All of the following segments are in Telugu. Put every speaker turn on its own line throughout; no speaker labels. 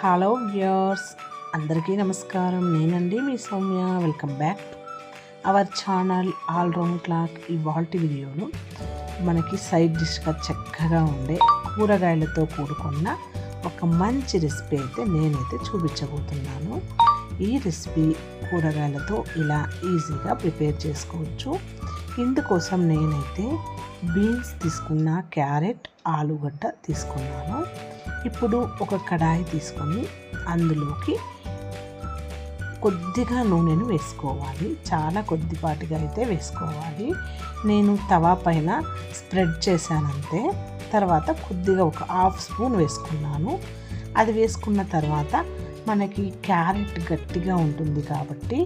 హలో వ్యూర్స్ అందరికీ నమస్కారం. నేనండి మీ Soumya. Welcome back. To our channel all round clock ఇవాల్టి వీడియోలో. మనకి సైడ్ డిష్గా చక్కగా ఉండే కూరగాయలతో కూడుకున్న ఒక మంచి రెసిపీ అయితే నేనైతే చూపించబోతున్నాను. ఈ రెసిపీ కూరగాయలతో ఇలా ఈజీగా ప్రిపేర్ చేసుకోవచ్చు. ఇందుకోసం నేనైతే బీన్స్ తీసుకున్న క్యారెట్ ఆలుగడ్డ తీసుకున్నాను. ఇప్పుడు ఒక కడాయి తీసుకొని అందులోకి కొద్దిగా నూనెను వేసుకోవాలి. చాలా కొద్దిపాటిగా అయితే వేసుకోవాలి. నేను తవా పైన స్ప్రెడ్ చేశానంతే. తర్వాత కొద్దిగా ఒక హాఫ్ స్పూన్ వేసుకున్నాను. అది వేసుకున్న తర్వాత మనకి క్యారెట్ గట్టిగా ఉంటుంది కాబట్టి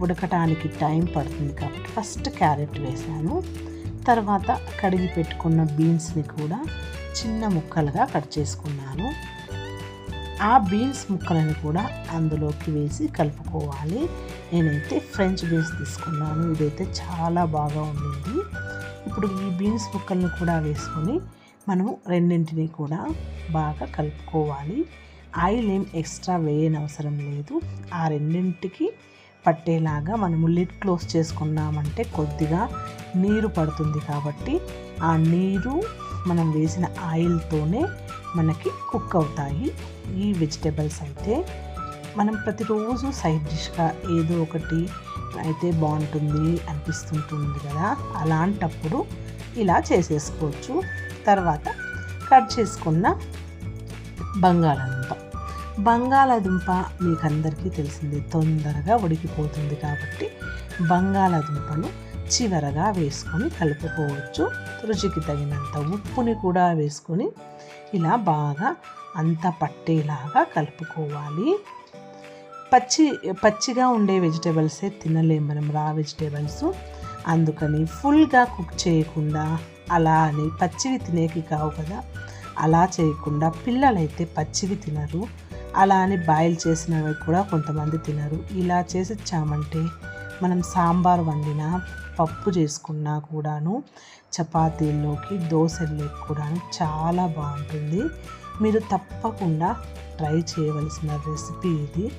ఉడకటానికి టైం పడుతుంది కాబట్టి ఫస్ట్ క్యారెట్ వేసాను తర్వాత కడిగి పెట్టుకున్న బీన్స్ని కూడా చిన్న ముక్కలుగా కట్ చేసుకున్నాను. ఆ బీన్స్ ముక్కలను కూడా అందులోకి వేసి కలుపుకోవాలి. నేనైతే ఫ్రెంచ్ బీన్స్ తీసుకున్నాను. ఇదైతే చాలా బాగా ఉండింది. ఇప్పుడు ఈ బీన్స్ ముక్కలను కూడా వేసుకొని మనం రెండింటిని కూడా బాగా కలుపుకోవాలి. ఆయిల్ ఏం ఎక్స్ట్రా వేయని అవసరం లేదు. ఆ రెండింటికి పట్టేలాగా మనము లిడ్ క్లోజ్ చేసుకున్నామంటే కొద్దిగా నీరు పడుతుంది కాబట్టి ఆ నీరు మనం వేసిన ఆయిల్తోనే మనకి కుక్ అవుతాయి. ఈ వెజిటేబుల్స్ అయితే మనం ప్రతిరోజు సైడ్ డిష్గా ఏదో ఒకటి అయితే బాగుంటుంది అనిపిస్తుంటుంది కదా. అలాంటప్పుడు ఇలా చేసేసుకోవచ్చు. తర్వాత కట్ చేసుకున్న బంగాళదుంప. బంగాళదుంప మీకు అందరికీ తెలిసింది తొందరగా ఉడికిపోతుంది కాబట్టి బంగాళదుంపను చివరగా వేసుకొని కలుపుకోవచ్చు. రుచికి తగినంత ఉప్పుని కూడా వేసుకొని ఇలా బాగా అంతా పట్టేలాగా కలుపుకోవాలి. పచ్చి పచ్చిగా ఉండే వెజిటేబుల్సే తినలేము మనం రా వెజిటేబుల్స్. అందుకని ఫుల్గా కుక్ చేయకుండా అలా అని పచ్చివి తినేకి కావు కదా. అలా చేయకుండా పిల్లలైతే పచ్చివి తినరు. అలా అని బాయిల్ చేసినవి కూడా కొంతమంది తినరు. ఇలా చేసిచ్చామంటే మనం సాంబార్ వండినా పప్పు చేసుకున్నా కూడాను చపాతీల్లోకి దోశల్లోకి కూడాను చాలా బాగుంటుంది. మీరు తప్పకుండా ట్రై చేయవలసిన రెసిపీ ఇది.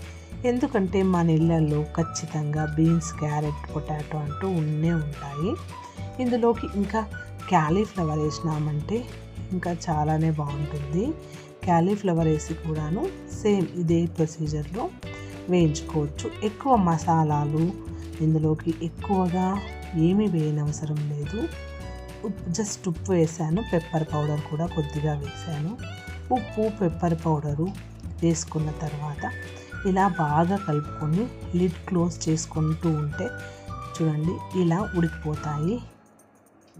ఎందుకంటే మన ఇళ్ళల్లో ఖచ్చితంగా బీన్స్ క్యారెట్ పొటాటో అంటూ ఉండే ఉంటాయి. ఇందులోకి ఇంకా క్యాలీఫ్లవర్ వేసినామంటే ఇంకా చాలానే బాగుంటుంది. క్యాలీఫ్లవర్ వేసి కూడాను సేమ్ ఇదే ప్రొసీజర్లో వేయించుకోవచ్చు. ఎక్కువ మసాలాలు ఇందులోకి ఎక్కువగా ఏమీ వేయనవసరం లేదు. జస్ట్ ఉప్పు వేసాను పెప్పర్ పౌడర్ కూడా కొద్దిగా వేసాను. ఉప్పు పెప్పర్ పౌడరు వేసుకున్న తర్వాత ఇలా బాగా కలుపుకొని లిడ్ క్లోజ్ చేసుకుంటూ ఉంటే చూడండి ఇలా ఉడికిపోతాయి.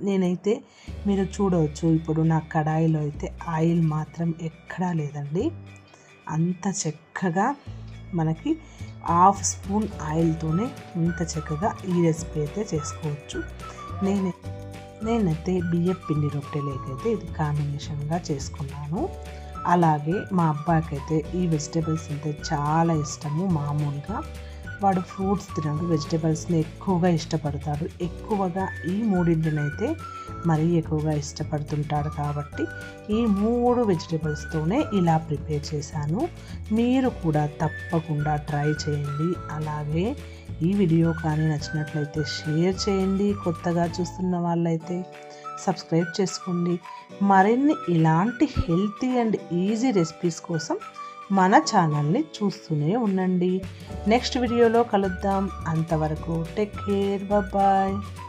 నేనైతే మీరు చూడవచ్చు ఇప్పుడు నా కడాయిలో అయితే ఆయిల్ మాత్రం ఎక్కడా లేదండి. అంత చక్కగా మనకి హాఫ్ స్పూన్ ఆయిల్తోనే ఇంత చక్కగా ఈ రెసిపీ అయితే చేసుకోవచ్చు. నేను నేనైతే బియ్యం పిండి రొట్టెలేకైతే ఇది కాంబినేషన్గా చేసుకున్నాను. అలాగే మా అబ్బాయికి అయితే ఈ వెజిటేబుల్స్ అంటే చాలా ఇష్టము మామూలుగా. వాడు ఫ్రూట్స్ తినడు వెజిటేబుల్స్ని ఎక్కువగా ఇష్టపడతాడు. ఎక్కువగా ఈ మూడింటినైతే మరీ ఎక్కువగా ఇష్టపడుతుంటాడు కాబట్టి ఈ మూడు వెజిటేబుల్స్తోనే ఇలా ప్రిపేర్ చేశాను. మీరు కూడా తప్పకుండా ట్రై చేయండి. అలాగే ఈ వీడియో కానీ నచ్చినట్లయితే షేర్ చేయండి. కొత్తగా చూస్తున్న వాళ్ళైతే సబ్స్క్రైబ్ చేసుకోండి. మరిన్ని ఇలాంటి హెల్తీ అండ్ ఈజీ రెసిపీస్ కోసం మన ఛానల్ని చూస్తూనే ఉండండి. నెక్స్ట్ వీడియోలో కలుద్దాం. అంతవరకు టేక్ కేర్. బాయ్